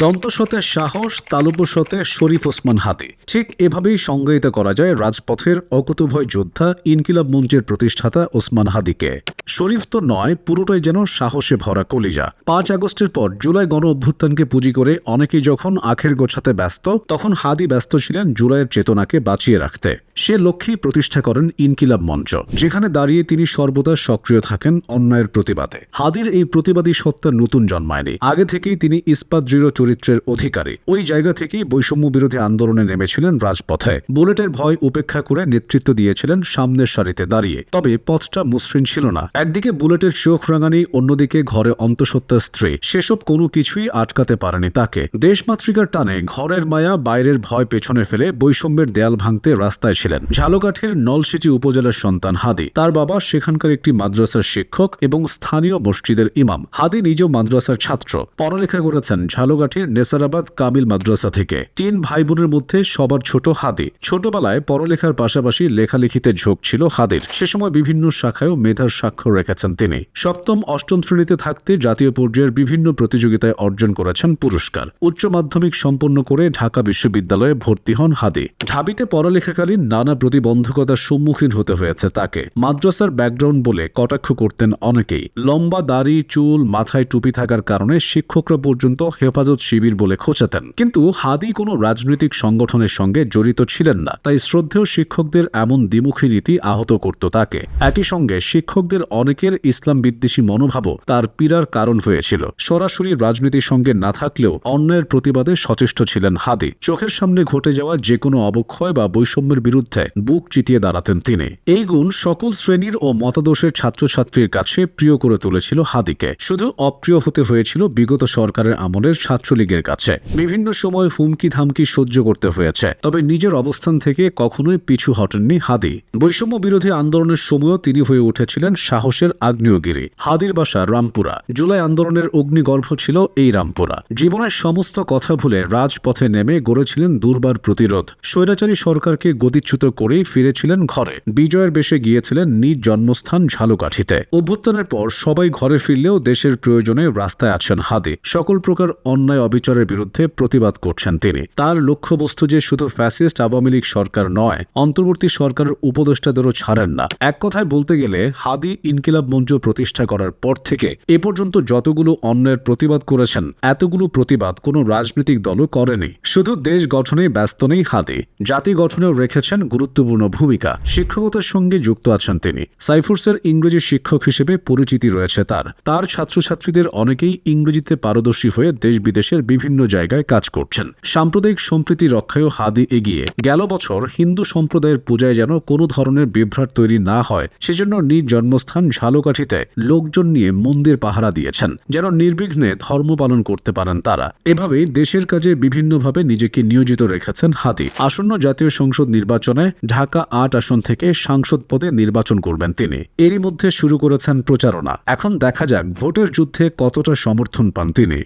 দন্তসতে সাহস, তালুপসতে শরীফ ওসমান হাতে। ঠিক এভাবেই সংজ্ঞায়িত করা যায় রাজপথের অকুতভয় যোদ্ধা, ইনকিলাব মঞ্চের প্রতিষ্ঠাতা ওসমান হাদিকে। শরীফ তো নয়, পুরোটাই যেন সাহসে ভরা কলিজা। পাঁচ আগস্টের পর জুলাই গণ অভ্যুত্থানকে পুঁজি করে অনেকেই যখন আখের গোছাতে ব্যস্ত, তখন হাদি ব্যস্ত ছিলেন জুলাইয়ের চেতনাকে বাঁচিয়ে রাখতে। সে লক্ষ্যেই প্রতিষ্ঠা করেন ইনকিলাব মঞ্চ, যেখানে দাঁড়িয়ে তিনি সর্বদা সক্রিয় থাকেন অন্যায়ের প্রতিবাদে। হাদির এই প্রতিবাদী সত্তার নতুন জন্মায়নি। আগে থেকেই তিনি ইস্পাত দৃঢ় চরিত্রের অধিকারী। ওই জায়গা থেকেই বৈষম্য বিরোধী আন্দোলনে নেমেছিলেন রাজপথে। বুলেটের ভয় উপেক্ষা করে নেতৃত্ব দিয়েছিলেন সামনের সারিতে দাঁড়িয়ে। তবে পথটা মসৃণ ছিল না। একদিকে বুলেটের চোখ রাঙানি, অন্যদিকে ঘরে অন্তঃসত্ত্বা স্ত্রী। সেসব কোনো কিছুই আটকাতে পারেনি তাকে। দেশমাতৃকার টানে ঘরের মায়া বাইরের ভয় পেছনে ফেলে বৈষম্যের দেয়াল ভাঙতে রাস্তায় ছিলেন। ঝালকাঠির নলসিটি উপজেলার সন্তান হাদি। তার বাবা সেখানকার একটি মাদ্রাসার শিক্ষক এবং স্থানীয় মসজিদের ইমাম। হাদি নিজেও মাদ্রাসার ছাত্র। পড়ালেখা করেছেন ঝালকাঠির নেসারাবাদ কামিল মাদ্রাসা থেকে। তিন ভাই বোনের মধ্যে সবার ছোট হাদি। ছোটবেলায় পড়ালেখার পাশাপাশি লেখালেখিতে ঝোঁক ছিল হাদির। সে সময় বিভিন্ন শাখায়ও মেধার স্বাক্ষর রেখেছেন তিনি। সপ্তম, অষ্টম শ্রেণীতে থাকতে জাতীয় পর্যায়ের বিভিন্ন প্রতিযোগিতায় অর্জন করেছেন পুরস্কার। উচ্চ মাধ্যমিক সম্পন্ন করে ঢাকা বিশ্ববিদ্যালয়ে ভর্তি হন হাদি। ঢাবিতে পড়ালেখাকালীন নানা প্রতিবন্ধকতার সম্মুখীন হতে হয়েছে তাকে। মাদ্রাসার ব্যাকগ্রাউন্ড বলে কটাক্ষ করতেন অনেকেই। লম্বা দাড়ি, চুল, মাথায় টুপি থাকার কারণে শিক্ষকরা পর্যন্ত হেফাজত শিবির বলে খোঁচাতেন। কিন্তু হাদি কোনো রাজনৈতিক সংগঠনের সঙ্গে জড়িত ছিলেন না। তাই শ্রদ্ধেয় শিক্ষকদের এমন দ্বিমুখী নীতি আহত করত তাকে। একই সঙ্গে শিক্ষকদের অনেকের ইসলাম বিদ্বেষী মনোভাবও তার পীড়ার কারণ হয়েছিল। সরাসরি রাজনীতির সঙ্গে না থাকলেও অন্যায়ের প্রতিবাদে সচেষ্ট ছিলেন হাদি। চোখের সামনে ঘটে যাওয়া যে কোনো অবক্ষয় বা বৈষম্যের বিরুদ্ধে বুক চিতিয়ে দাঁড়াতেন তিনি। এই গুণ সকল শ্রেণির ও মতাদর্শের ছাত্রছাত্রীর কাছে প্রিয় করে তুলেছিল হাদিকে। শুধু অপ্রিয় হতে হয়েছিল বিগত সরকারের আমলের ছাত্রলীগের কাছে। বিভিন্ন সময় হুমকি ধামকি সহ্য করতে হয়েছে। তবে নিজের অবস্থান থেকে কখনোই পিছু হটেননি হাদি। বৈষম্য বিরোধী আন্দোলনের সময়ও তিনি হয়ে উঠেছিলেন সাহসের আগ্নেয়গিরি। হাদির বাসা রামপুরা। জুলাই আন্দোলনের অগ্নিগর্ভ ছিল এই রামপুরা। জীবনের সমস্ত কথা ভুলে রাজপথে নেমে গড়েছিলেন দুর্বার প্রতিরোধ। স্বৈরাচারী সরকারকে গতিচ্যুত করেই ফিরেছিলেন ঘরে। বিজয়ের বেশে গিয়েছিলেন নিজ জন্মস্থান ঝালকাঠিতে। অভ্যুত্থানের পর সবাই ঘরে ফিরলেও দেশের প্রয়োজনে রাস্তায় আছেন হাদি। সকল প্রকার অন্যায় অবিচারের বিরুদ্ধে প্রতিবাদ করছেন তিনি। তার লক্ষ্যবস্তু যে শুধু ফ্যাসিস্ট আওয়ামী লীগ সরকার নয়, অন্তর্বর্তী সরকারের উপদেষ্টাদেরও ছাড়েন না। এক কথায় বলতে গেলে হাদি ইনকিলাব মঞ্চ প্রতিষ্ঠা করার পর থেকে এ পর্যন্ত যতগুলো অন্যায়ের প্রতিবাদ করেছেন, এতগুলো প্রতিবাদ কোনো রাজনৈতিক দলও করেনি। শুধু দেশ গঠনে ব্যস্ত নেই হাদি জাতি গঠনেও রেখেছেন গুরুত্বপূর্ণ ভূমিকা। শিক্ষকতার সঙ্গে যুক্ত আছেন তিনি। সাইফুর্সের ইংরেজি শিক্ষক হিসেবে পরিচিতি রয়েছে তার। তার ছাত্রছাত্রীদের অনেকেই ইংরেজিতে পারদর্শী হয়ে দেশ বিদেশের বিভিন্ন জায়গায় কাজ করছেন। সাম্প্রদায়িক সম্প্রীতি রক্ষায়ও হাদি এগিয়ে। গেল বছর হিন্দু সম্প্রদায়ের পূজায় যেন কোনো ধরনের বিভ্রাট তৈরি না হয়, সেজন্য নিজ জন্মস্থান ঝালকাঠিতে লোকজন নিয়ে মন্দির পাহারা দিয়েছেন, যেন নির্বিঘ্নে ধর্ম পালন করতে পারেন তারা। এভাবেই দেশের কাজে বিভিন্নভাবে নিজেকে নিয়োজিত রেখেছেন হাতি। আসন্ন জাতীয় সংসদ নির্বাচনে ঢাকা আট আসন থেকে সাংসদ পদে নির্বাচন করবেন তিনি। এরই মধ্যে শুরু করেছেন প্রচারণা। এখন দেখা যাক ভোটের যুদ্ধে কতটা সমর্থন পান তিনি।